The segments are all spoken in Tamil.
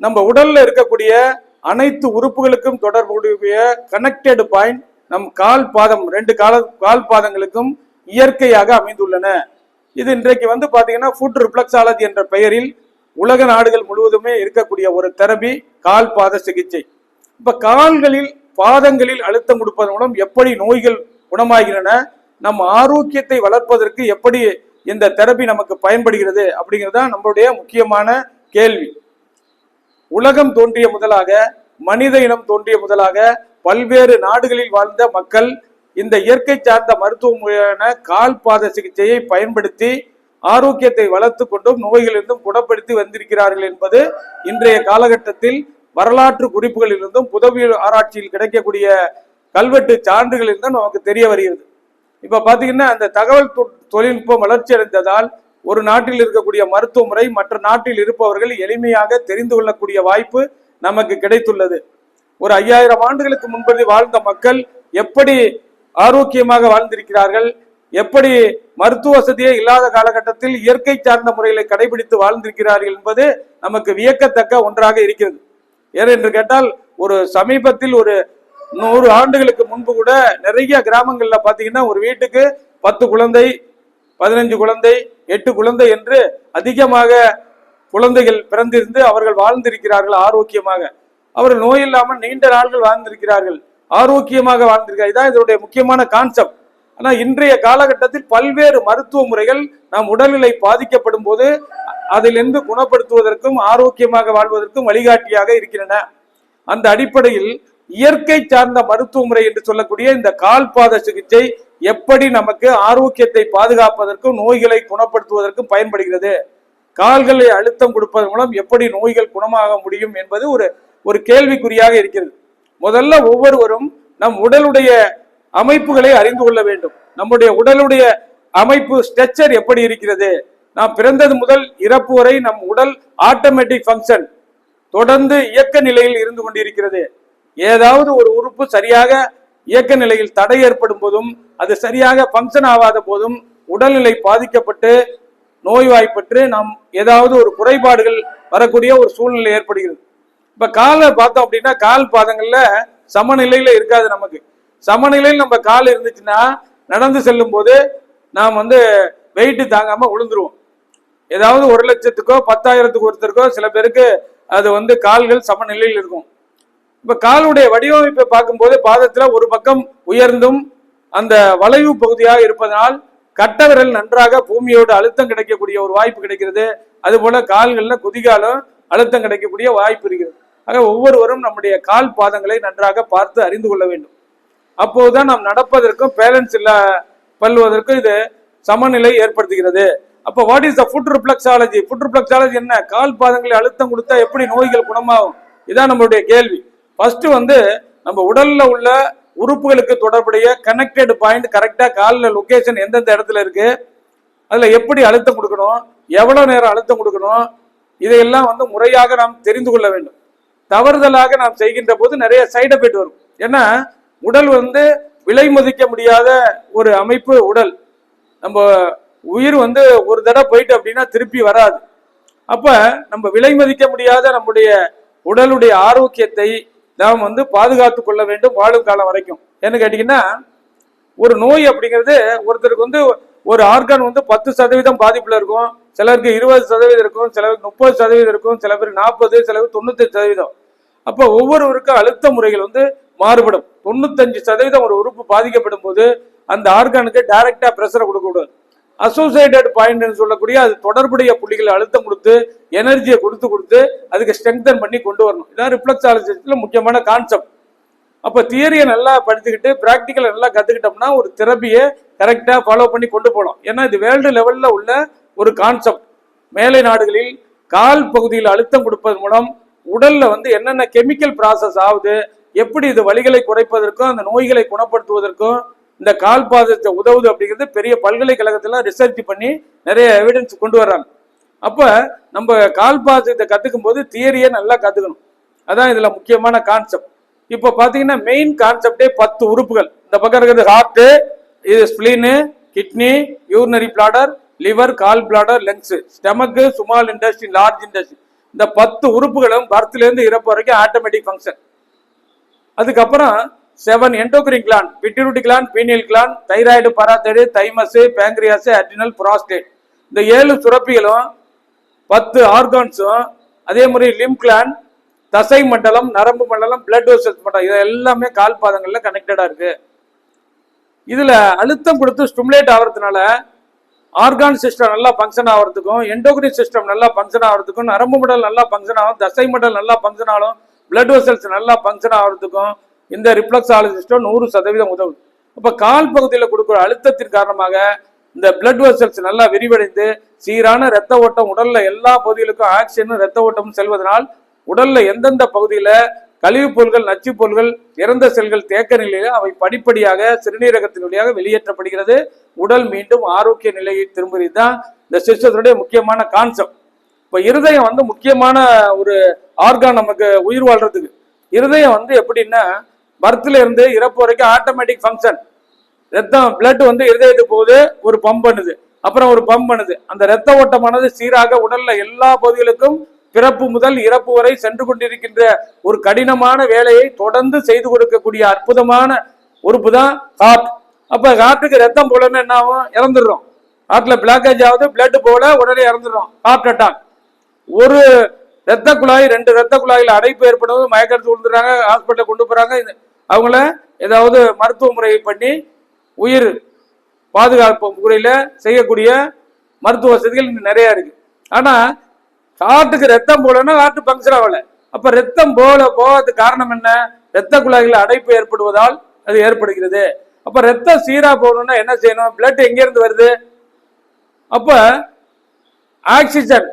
நம்ம உடல்ல இருக்கக்கூடிய அனைத்து உறுப்புகளுக்கும் தொடர்புடைய கனெக்டட் பாயிண்ட் நம் கால் பாதம் ரெண்டு கால கால் பாதங்களுக்கும் இயற்கையாக அமைந்துள்ளன. இது இன்றைக்கு வந்து பாத்தீங்கன்னா ஃபுட் ரிப்ளக்ஸாலஜி என்ற பெயரில் உலக நாடுகள் முழுவதுமே இருக்கக்கூடிய ஒரு தெரபி கால் பாத சிகிச்சை. இப்ப கால்களில் பாதங்களில் அழுத்தம் கொடுப்பதன் மூலம் எப்படி நோய்கள் குணமாகின்றன நம் ஆரோக்கியத்தை வளர்ப்பதற்கு எப்படி இந்த தெரபி நமக்கு பயன்படுகிறது அப்படிங்கிறது தான் நம்மளுடைய முக்கியமான கேள்வி. உலகம் தோன்றிய முதலாக மனித இனம் தோன்றிய முதலாக பல்வேறு நாடுகளில் வாழ்ந்த மக்கள் இந்த இயற்கை சார்ந்த மருத்துவ முறையான கால்பாத சிகிச்சையை பயன்படுத்தி ஆரோக்கியத்தை வளர்த்து கொண்டும் நோய்களிலிருந்தும் குணப்படுத்தி வந்திருக்கிறார்கள் என்பது இன்றைய காலகட்டத்தில் வரலாற்று குறிப்புகளிலிருந்தும் புதவியல் ஆராய்ச்சியில் கிடைக்கக்கூடிய கல்வெட்டு சான்றுகளிலிருந்தும் நமக்கு தெரிய வருகிறது. இப்ப பாத்தீங்கன்னா அந்த தகவல் தொ- தொழில்நுட்பம் வளர்ச்சி அடைந்ததால் ஒரு நாட்டில் இருக்கக்கூடிய மருத்துவ முறை மற்ற நாட்டில் இருப்பவர்கள் எளிமையாக தெரிந்து கொள்ளக்கூடிய வாய்ப்பு நமக்கு கிடைத்துள்ளது. ஒரு ஐயாயிரம் ஆண்டுகளுக்கு முன்பது வாழ்ந்த மக்கள் எப்படி ஆரோக்கியமாக வாழ்ந்திருக்கிறார்கள் எப்படி மருத்துவ வசதியே இல்லாத காலகட்டத்தில் இயற்கை சார்ந்த முறைகளை கடைபிடித்து வாழ்ந்திருக்கிறார்கள் என்பது நமக்கு வியக்கத்தக்க ஒன்றாக இருக்கிறது. ஏனென்று கேட்டால் ஒரு சமீபத்தில் ஒரு நூறு ஆண்டுகளுக்கு முன்பு கூட நிறைய கிராமங்களில் பார்த்தீங்கன்னா ஒரு வீட்டுக்கு பத்து குழந்தை பதினஞ்சு குழந்தை எட்டு குழந்தை என்று அதிகமாக குழந்தைகள் பிறந்திருந்து அவர்கள் வாழ்ந்திருக்கிறார்கள் ஆரோக்கியமாக. அவர்கள் நோய் இல்லாமல் நீண்ட நாள்கள் வாழ்ந்திருக்கிறார்கள் ஆரோக்கியமாக வாழ்ந்திருக்கிறார் இதான் இதனுடைய முக்கியமான கான்செப்ட் ஆனால் இன்றைய காலகட்டத்தில் பல்வேறு மருத்துவ முறைகள் நம் உடல்நிலை பாதிக்கப்படும் போது அதிலிருந்து குணப்படுத்துவதற்கும் ஆரோக்கியமாக வாழ்வதற்கும் வழிகாட்டியாக இருக்கின்றன. அந்த அடிப்படையில் இயற்கை சார்ந்த மருத்துவ முறை என்று சொல்லக்கூடிய இந்த கால்பாத சிகிச்சை எப்படி நமக்கு ஆரோக்கியத்தை பாதுகாப்பதற்கும் நோய்களை குணப்படுத்துவதற்கும் பயன்படுகிறது? கால்களை அழுத்தம் கொடுப்பதன் மூலம் எப்படி நோய்கள் குணமாக முடியும் என்பது ஒரு ஒரு கேள்விக்குறியாக இருக்கிறது. முதல்ல ஒவ்வொருவரும் நம் உடலுடைய அமைப்புகளை அறிந்து கொள்ள வேண்டும். நம்முடைய உடலுடைய அமைப்பு ஸ்ட்ரக்சர் எப்படி இருக்கிறது? நாம் பிறந்தது முதல் இறப்பு வரை நம் உடல் ஆட்டோமேட்டிக் ஃபங்க்ஷன் தொடர்ந்து இயக்க நிலையில் இருந்து கொண்டிருக்கிறது. ஏதாவது ஒரு உறுப்பு சரியாக இயக்க நிலையில் தடை ஏற்படும் போதும் அது சரியாக ஃபங்க்ஷன் ஆகாத போதும் உடல்நிலை பாதிக்கப்பட்டு நோய்வாய்ப்பட்டு நாம் ஏதாவது ஒரு குறைபாடுகள் வரக்கூடிய ஒரு சூழ்நிலை ஏற்படுகிறது. இப்ப காலை பார்த்தோம் அப்படின்னா கால் பாதங்கள்ல சமநிலையில இருக்காது நமக்கு. சமநிலையில் நம்ம கால் இருந்துச்சுன்னா நடந்து செல்லும் போது நாம் வந்து வெயிட்டு தாங்காம விழுந்துருவோம் ஏதாவது ஒரு லட்சத்துக்கோ பத்தாயிரத்துக்கு ஒருத்தருக்கோ சில பேருக்கு அது வந்து கால்கள் சமநிலையில் இருக்கும். இப்ப காலுடைய வடிவமைப்பை பார்க்கும்போது பாதத்துல ஒரு பக்கம் உயர்ந்தும் அந்த வளைவு பகுதியாக இருப்பதனால் கட்ட விரல் நன்றாக பூமியோடு அழுத்தம் கிடைக்கக்கூடிய ஒரு வாய்ப்பு கிடைக்கிறது. அதுபோல கால்கள்ல குதிகாலும் அழுத்தம் கிடைக்கக்கூடிய வாய்ப்பு இருக்கிறது. ஆக ஒவ்வொருவரும் நம்முடைய கால் பாதங்களை நன்றாக பார்த்து அறிந்து கொள்ள வேண்டும். அப்போதுதான் நாம் நடப்பதற்கும் பேலன்ஸ் இல்ல பல்வதற்கும் இது சமநிலை ஏற்படுத்துகிறது. அப்போ what is the foot reflexology foot reflexology என்ன? கால் பாதங்களை அழுத்தம் கொடுத்தா எப்படி நோய்கள் குணமாகும்? இதான் நம்மளுடைய கேள்வி. ஃபர்ஸ்ட் வந்து நம்ம உடல்ல உள்ள உறுப்புகளுக்கு தொடர்புடைய கனெக்டட் பாயிண்ட் கரெக்டா காலில் லொகேஷன் எந்தெந்த இடத்துல இருக்கு அதுல எப்படி அழுத்தம் கொடுக்கணும் எவ்வளவு நேரம் அழுத்தம் கொடுக்கணும் இதையெல்லாம் வந்து முறையாக நாம் தெரிந்து கொள்ள வேண்டும். தவறுதலாக நாம் செய்கின்ற போது நிறைய சைடு எஃபெக்ட் வரும். ஏன்னா உடல் வந்து விலை மதிக்க முடியாத ஒரு அமைப்பு உடல். நம்ம உயிர் வந்து ஒரு தடவை போயிட்டு அப்படின்னா திருப்பி வராது. அப்ப நம்ம விலை மதிக்க முடியாத நம்முடைய உடலுடைய ஆரோக்கியத்தை நாம் வந்து பாதுகாத்து கொள்ள வேண்டும் வாழும் காலம் வரைக்கும். என்ன கேட்டீங்கன்னா ஒரு நோய் அப்படிங்கிறது ஒருத்தருக்கு வந்து ஒரு ஆர்கான் வந்து பத்து சதவீதம் பாதிப்புல இருக்கும். சிலருக்கு இருபது சதவீதம் இருக்கும் சிலருக்கு முப்பது சதவீதம் இருக்கும் சில பேர் நாற்பது சிலருக்கு தொண்ணூத்தஞ்சு சதவீதம். அப்போ ஒவ்வொருவருக்கும் அழுத்த முறைகள் வந்து மாறுபடும். தொண்ணூத்தஞ்சு சதவீதம் ஒரு உறுப்பு பாதிக்கப்படும் போது அந்த ஆர்கானுக்கு டைரக்டா பிரஷரை கொடுக்க கூடாது. அசோசியேட்டட் பாயிண்ட்னு சொல்லக்கூடிய அது தொடர்புடைய புள்ளிகளை அழுத்தம் கொடுத்து எனர்ஜியை கொடுத்து கொடுத்து அதுக்கு ஸ்ட்ரெங்தன் பண்ணி கொண்டு வரணும். இதான் ரிஃப்ளக்ஸாலஜிஸ்ட்ல முக்கியமான கான்செப்ட் அப்போ தியரியை நல்லா படிச்சுக்கிட்டு ப்ராக்டிக்கலை நல்லா கற்றுக்கிட்டோம்னா ஒரு தெரபியை கரெக்டாக ஃபாலோ பண்ணி கொண்டு போகலாம். ஏன்னா இது வேர்ல்டு லெவலில் உள்ள ஒரு கான்செப்ட் மேலை நாடுகளில் கால் பகுதியில் அழுத்தம் கொடுப்பதன் மூலம் உடலில் வந்து என்னென்ன கெமிக்கல் ப்ராசஸ் ஆகுது எப்படி இது வலிகளை குறைப்பதற்கும் அந்த நோய்களை குணப்படுத்துவதற்கும் இந்த கால் பாதத்தை உதவுது அப்படிங்கிறது பெரிய பல்கலைக்கழகத்துல ரிசர்ச் பண்ணி நிறைய எவிடன்ஸ் கொண்டு வர்றாங்க. அப்போ நம்ம கால் பாதத்தை கற்றுக்கும் போது தியரியை நல்லா கற்றுக்கணும் அதான் இதில் முக்கியமான கான்செப்ட் இப்போ பார்த்தீங்கன்னா மெயின் கான்செப்டே பத்து உறுப்புகள். இந்த பக்கம் இருக்கிறது ஹார்ட்டு இது ஸ்பிளின்னு kidney urinary bladder liver gall bladder lungs stomach small intestine large intestine இந்த பத்து உறுப்புகளும் பர்த்லேருந்து இறப்பு வரைக்கும் ஆட்டோமேட்டிக் ஃபங்க்ஷன் அதுக்கப்புறம் seven endocrine gland pituitary gland pineal gland thyroid parathyroid thymus pancreas adrenal prostate. இந்த ஏழு சுரப்பிகளும் பத்து ஆர்கான்ஸும் அதே மாதிரி லிம் கிளான் தசை மண்டலம் நரம்பு மண்டலம் பிளட் வெசல்ஸ் மண்டலம் இது எல்லாமே கால் பாதங்களில் கனெக்டடாக இருக்கு. இதில் அழுத்தம் கொடுத்து ஸ்டிமுலேட் ஆகிறதுனால ஆர்கான் சிஸ்டம் நல்லா ஃபங்க்ஷன் ஆகிறதுக்கும் எண்டோக்ரின் சிஸ்டம் நல்லா ஃபங்க்ஷன் ஆகிறதுக்கும் நரம்பு மண்டலம் நல்லா ஃபங்க்ஷன் ஆகும் தசை மண்டலம் நல்லா ஃபங்க்ஷன் ஆகும் பிளட் வெசல்ஸ் நல்லா ஃபங்க்ஷன் ஆகிறதுக்கும் இந்த ரிஃப்ளக்ஸாலஜி நூறு சதவீதம் உதவுது. இப்போ கால் பகுதியில் கொடுக்குற அழுத்தத்தின் காரணமாக இந்த பிளட் வெசல்ஸ் நல்லா விரிவடைந்து சீரான ரத்த ஓட்டம் உடல்ல எல்லா பகுதிகளுக்கும் ஆக்சிஜனும் ரத்த ஓட்டமும் செல்வதனால் உடல்ல எந்தெந்த பகுதியில கழிவுப் பொருள்கள் நச்சுப் பொருள்கள் இறந்த செல்கள் தேக்க நிலையில அவை படிப்படியாக சிறுநீரகத்தின் வழியாக வெளியேற்றப்படுகிறது. உடல் மீண்டும் ஆரோக்கிய நிலையை திரும்புகிறது தான் இந்த சிஸ்டத்தினுடைய முக்கியமான கான்செப்ட் இப்போ இருதயம் வந்து முக்கியமான ஒரு ஆர்கான் நமக்கு உயிர் வாழ்றதுக்கு. இருதயம் வந்து எப்படின்னா பர்த்ல இருந்து இறப்பு வரைக்கும் ஆட்டோமேட்டிக் ஃபங்க்ஷன் ரத்தம் பிளட் வந்து இருதயத்துக்கு போகுது ஒரு பம்ப் பண்ணுது. அப்புறம் ஒரு பம்ப் பண்ணுது. அந்த ரத்த ஓட்டமானது சீராக உடல்ல எல்லா பகுதிகளுக்கும் பிறப்பு முதல் இறப்பு வரை சென்று கொண்டிருக்கின்ற ஒரு கடினமான வேலையை தொடர்ந்து செய்து கொடுக்கக்கூடிய அற்புதமான உறுப்பு தான் ஹார்ட் அப்ப ஹார்ட்டுக்கு ரத்தம் போலன்னு என்ன ஆகும்? இறந்துடுறோம். ஹார்ட்ல பிளாக்கேஜ் ஆகுது பிளட் போல உடனே இறந்துடுறோம். ஹார்ட் அட்டாக் ஒரு ரத்த குழாய் ரெண்டு ரத்த குழாயில் அடைப்பு ஏற்படுவது மயக்கத்து விழுந்துறாங்க ஹாஸ்பிட்டல் கொண்டு போறாங்க. இது- அவங்கள ஏதாவது மருத்துவ முறை பண்ணி உயிர் பாதுகாப்பு முறையில் செய்யக்கூடிய மருத்துவ வசதிகள் இன்னும் நிறையா இருக்கு. ஆனால் ஹார்ட்டுக்கு ரத்தம் போகலன்னா காட்டு பங்க்சர் ஆகலை. அப்போ ரத்தம் போல போகிறதுக்கு காரணம் என்ன? ரத்த குழாய்கள் அடைப்பு ஏற்படுவதால் அது ஏற்படுகிறது. அப்போ ரத்தம் சீராக போகணும்னா என்ன செய்யணும்? பிளட் எங்கேருந்து வருது? அப்போ ஆக்சிஜன்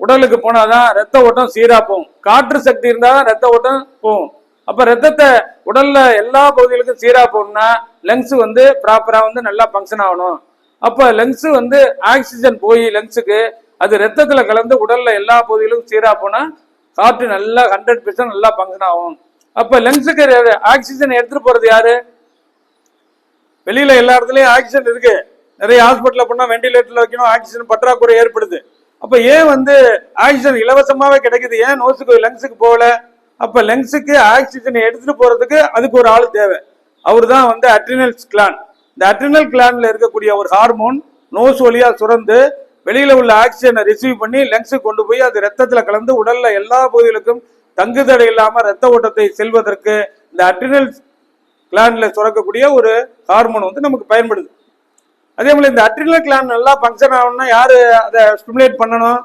உடலுக்கு போனாதான் ரத்த ஓட்டம் சீராக போகும். காற்று சக்தி இருந்தாதான் ரத்த ஓட்டம் போகும். அப்ப ரத்தத்தை உடல்ல எல்லா பகுதிகளுக்கும் சீரா போகணும்னா லங்ஸ் வந்து ப்ராப்பரா வந்து நல்லா ஃபங்க்ஷன் ஆகணும். அப்ப லங்ஸ் வந்து ஆக்சிஜன் போய் லங்ஸுக்கு அது ரத்தத்துல கலந்து உடல்ல எல்லா பகுதிகளுக்கும் சீரா போனா காற்று நல்லா ஹண்ட்ரட் பெர்சன்ட் நல்லா ஃபங்க்ஷன் ஆகும். அப்ப லங்ஸுக்கு ஆக்சிஜன் எடுத்துட்டு போறது யாரு? வெளியில எல்லா இடத்துலயும் ஆக்சிஜன் இருக்கு. நிறைய ஹாஸ்பிட்டல்ல போனா வெண்டிலேட்டர்ல வைக்கணும் ஆக்சிஜன் பற்றாக்குறை ஏற்படுது. அப்ப ஏன் வந்து ஆக்சிஜன் இலவசமாவே கிடைக்குது? ஏன் நோஸுக்கு லங்ஸுக்கு போகல? அப்போ லெங்ஸுக்கு ஆக்சிஜனை எடுத்துகிட்டு போகிறதுக்கு அதுக்கு ஒரு ஆள் தேவை. அவர் தான் வந்து அட்ரினல் கிளான் இந்த அட்ரினல் கிளான்ல இருக்கக்கூடிய ஒரு ஹார்மோன் நோஸ் வழியாக சுரந்து வெளியில் உள்ள ஆக்சிஜனை ரிசீவ் பண்ணி லெங்ஸுக்கு கொண்டு போய் அது ரத்தத்தில் கலந்து உடலில் எல்லா பகுதிகளுக்கும் தங்குதடை இல்லாமல் ரத்த ஓட்டத்தை செல்வதற்கு இந்த அட்ரினல் கிளான்ல சுரக்கக்கூடிய ஒரு ஹார்மோன் வந்து நமக்கு பயன்படுது. அதே போல் இந்த அட்ரினல் கிளான் நல்லா ஃபங்க்ஷன் ஆகணும்னா யார் அதை ஸ்டிமுலேட் பண்ணணும்?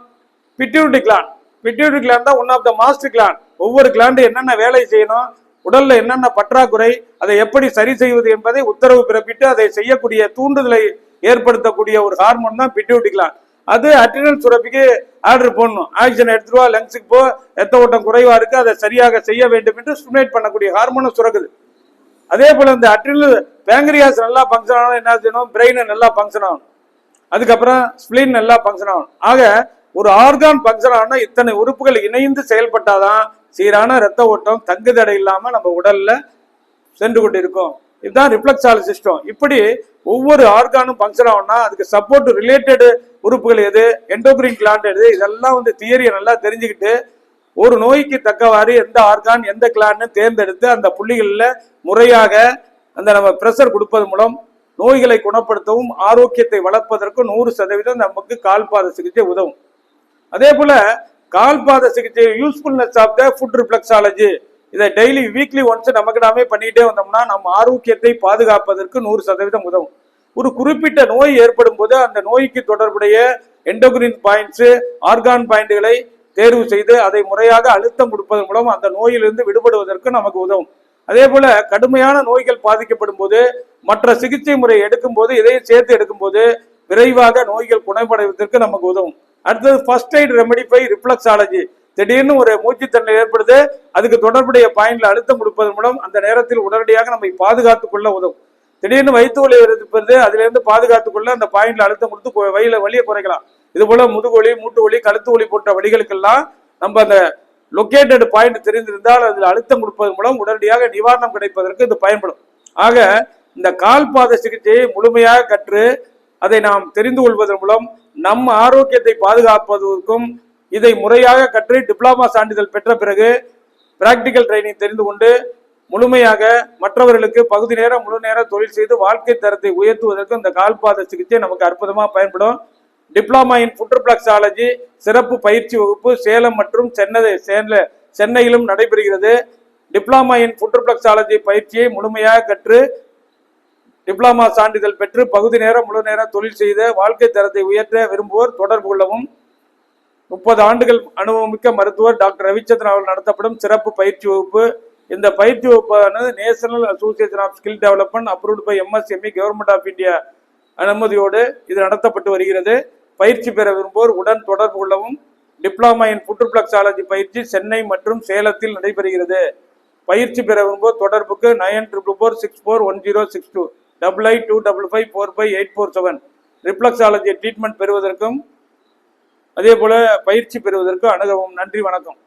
பிட்யூட்டி கிளான் பிட்யூட்டி கிளான் தான் one of the master gland ஒவ்வொரு கிளாண்டு என்னென்ன வேலை செய்யணும் உடல்ல என்னென்ன பற்றாக்குறை அதை எப்படி சரி செய்வது என்பதை உத்தரவு பிறப்பிட்டு அதை செய்யக்கூடிய தூண்டுதலை ஏற்படுத்தக்கூடிய ஒரு ஹார்மோன் தான் பிட்யூரிட்டி அது அட்ரினல் சுரப்பிக்கு ஆர்டர் போடணும். ஆக்சிஜன் எடுத்துருவா வா லங்ஸுக்கு போ எத்த ஓட்டம் குறைவா இருக்கு அதை சரியாக செய்ய வேண்டும் என்று ஸ்டிமுலேட் பண்ணக்கூடிய ஹார்மோனும் சுரக்குது. அதே போல இந்த அட்ரினல் பேங்கரியாஸ் நல்லா ஃபங்க்ஷன் ஆகணும் என்ன செய்யணும்? பிரெயின் நல்லா ஃபங்க்ஷன் ஆகணும். அதுக்கப்புறம் ஸ்பிளின் நல்லா ஃபங்க்ஷன் ஆகணும். ஆக ஒரு ஆர்கான் ஃபங்க்ஷன் ஆகணும்னா இத்தனை உறுப்புகள் இணைந்து செயல்பட்டாதான் சீரான ரத்த ஓட்டம் தங்குதடை இல்லாமல் நம்ம உடல்ல சென்று கொண்டிருக்கும். இதுதான் ரிஃப்ளக்ஸால சிஸ்டம் இப்படி ஒவ்வொரு ஆர்கானும் ஃபங்க்ஷன் ஆகும்னா அதுக்கு சப்போர்ட் ரிலேட்டடு உறுப்புகள் எது எண்டோக்ரின் கிளாண்ட் எது இதெல்லாம் வந்து தியரியை நல்லா தெரிஞ்சுக்கிட்டு ஒரு நோய்க்கு தக்கவாறு எந்த ஆர்கான் எந்த கிளான்னு தேர்ந்தெடுத்து அந்த புள்ளிகளில் முறையாக அந்த நம்ம ப்ரெஷர் கொடுப்பது மூலம் நோய்களை குணப்படுத்தவும் ஆரோக்கியத்தை வளர்ப்பதற்கும் நூறு சதவீதம் நமக்கு கால்பாத சிகிச்சை உதவும். அதே போல கால்பாத சிகிச்சை usefulness of the foot reflexology இதை டெய்லி வீக்லி ஒன்ஸ் நமக்கு நாமே பண்ணிட்டே வந்தோம்னா நம்ம ஆரோக்கியத்தை பாதுகாப்பதற்கு நூறு சதவீதம் உதவும். ஒரு குறிப்பிட்ட நோய் ஏற்படும் போது அந்த நோய்க்கு தொடர்புடைய எண்டோகிரின் பாயிண்ட்ஸு ஆர்கான் பாயிண்ட்களை தேர்வு செய்து அதை முறையாக அழுத்தம் கொடுப்பதன் மூலம் அந்த நோயிலிருந்து விடுபடுவதற்கு நமக்கு உதவும். அதே போல கடுமையான நோய்கள் பாதிக்கப்படும் போது மற்ற சிகிச்சை முறை எடுக்கும் போது இதையும் சேர்த்து எடுக்கும் போது விரைவாக நோய்கள் குணப்படைவதற்கு நமக்கு உதவும். அடுத்தது ஃபர்ஸ்ட் எய்ட் ரெமெடி ரிஃப்ளக்ஸாலஜி திடீர்னு ஒரு மூச்சுத்தன்மை ஏற்படுது அதுக்கு தொடர்புடைய பாயிண்ட்ல அழுத்தம் கொடுப்பதன் மூலம் அந்த நேரத்தில் உடனடியாக நம்மை பாதுகாத்துக் கொள்ள உதவும். திடீர்னு வயிற்று வலி இருப்பது அதுல இருந்து பாதுகாத்துக் கொள்ள அந்த பாயிண்ட்ல அழுத்தம் கொடுத்து கொ- வயில வலியை குறைக்கலாம். இது போல முதுகொலி மூட்டு ஒலி கழுத்து ஒலி போன்ற வழிகளுக்கெல்லாம் நம்ம அந்த லொக்கேட்டட் பாயிண்ட் தெரிந்திருந்தால் அதில் அழுத்தம் கொடுப்பதன் மூலம் உடனடியாக நிவாரணம் கிடைப்பதற்கு இது பயன்படும். ஆக இந்த கால் பாத சிகிச்சையை முழுமையாக கற்று அதை நாம் தெரிந்து கொள்வதன் மூலம் நம்ம ஆரோக்கியத்தை பாதுகாப்பதற்கும் இதை முறையாக கற்று டிப்ளமா சான்றிதழ் பெற்ற பிறகு பிராக்டிக்கல் ட்ரைனிங் தெரிந்து கொண்டு முழுமையாக மற்றவர்களுக்கு பகுதி நேரம் முழு நேரம் தொழில் செய்து வாழ்க்கை தரத்தை உயர்த்துவதற்கு இந்த கால்பாத சிகிச்சை நமக்கு அற்புதமாக பயன்படும். டிப்ளமா இன் புட்ரப்ளக்ஸாலஜி சிறப்பு பயிற்சி வகுப்பு சேலம் மற்றும் சென்னை சென்னையிலும் நடைபெறுகிறது. டிப்ளமா இன் புட்ரப்ளக்ஸாலஜி பயிற்சியை முழுமையாக கற்று டிப்ளமா சான்றிதழ் பெற்று பகுதி நேரம் முழு நேரம் தொழில் செய்த வாழ்க்கை தரத்தை உயர்த்த விரும்புவோர் தொடர்பு கொள்ளவும். முப்பது ஆண்டுகள் அனுபவமிக்க மருத்துவர் டாக்டர் ரவிச்சந்திரன் அவர்கள் நடத்தப்படும் சிறப்பு பயிற்சி வகுப்பு. இந்த பயிற்சி வகுப்பானது National Association of Skill Development approved by MSME Government of India அனுமதியோடு இது நடத்தப்பட்டு வருகிறது. பயிற்சி பெற விரும்புவோர் உடன் தொடர்பு கொள்ளவும். டிப்ளமா இன் புற்றுப்ளக்ஸாலஜி பயிற்சி சென்னை மற்றும் சேலத்தில் நடைபெறுகிறது. பயிற்சி பெற விரும்புவோர் தொடர்புக்கு nine triple four six four one zero six two. Double eight two double five four five eight four seven reflexology treatment பெறுவதற்கும் அதே போல பயிற்சி பெறுவதற்கும் அணுகவும் நன்றி வணக்கம்.